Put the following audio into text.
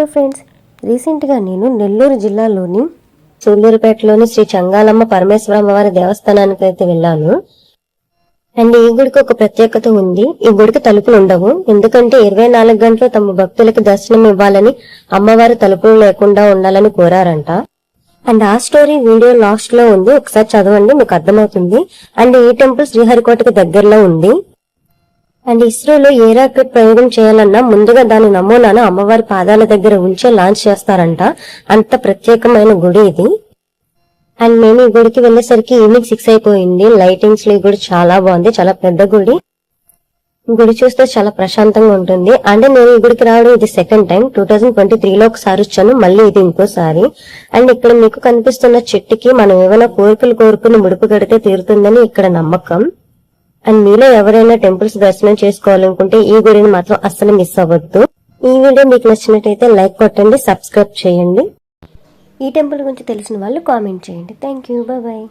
Hello friends రీసెంట్గా నేను నెల్లూరు జిల్లాలోని సూళ్ళూరుపేటలోని శ్రీ చంగాలమ్మ పరమేశ్వరమ్మ వారి దేవస్థానానికి అయితే వెళ్ళాను. అండ్ ఈ గుడికి ఒక ప్రత్యేకత ఉంది. ఈ గుడికి తలుపులు ఉండవు. ఎందుకంటే ఇరవై నాలుగు గంటలు తమ భక్తులకు దర్శనం ఇవ్వాలని అమ్మవారు తలుపులు లేకుండా ఉండాలని కోరారంట. అండ్ ఆ స్టోరీ వీడియో లాస్ట్లో ఉంది. ఒకసారి చదవండి మీకు అర్థమవుతుంది. అండ్ ఈ టెంపుల్ శ్రీహరికోటకి దగ్గరలో ఉంది. అండ్ ఇస్రోలో ఏ రాకెట్ ప్రయోగం చేయాలన్నా ముందుగా దాని నమూనాను అమ్మవారి పాదాల దగ్గర ఉంచే లాంచ్ చేస్తారంట. అంత ప్రత్యేకమైన గుడి ఇది. అండ్ మేము ఈ గుడికి వెళ్ళేసరికి ఈవినింగ్ సిక్స్ అయిపోయింది. లైటింగ్స్లో ఈ గుడి చాలా బాగుంది. చాలా పెద్ద గుడి. గుడి చూస్తే చాలా ప్రశాంతంగా ఉంటుంది. అంటే నేను ఈ గుడికి రావడం ఇది second time two thousand twenty త్రీలో ఒకసారి వచ్చాను. మళ్ళీ ఇది ఇంకోసారి. అండ్ ఇక్కడ మీకు కనిపిస్తున్న చెట్టుకి మనం ఏమైనా కోరికలు కోరుకుని ముడుపు కడితే తీరుతుందని ఇక్కడ నమ్మకం. అండ్ మీలో ఎవరైనా టెంపుల్స్ దర్శనం చేసుకోవాలనుకుంటే ఈ గుడిని మాత్రం అస్సలు మిస్ అవ్వద్దు. ఈ వీడియో మీకు నచ్చినట్టయితే లైక్ కొట్టండి సబ్స్క్రైబ్ చేయండి. ఈ టెంపుల్ గురించి తెలిసిన వాళ్ళు కామెంట్ చేయండి. Thank you bye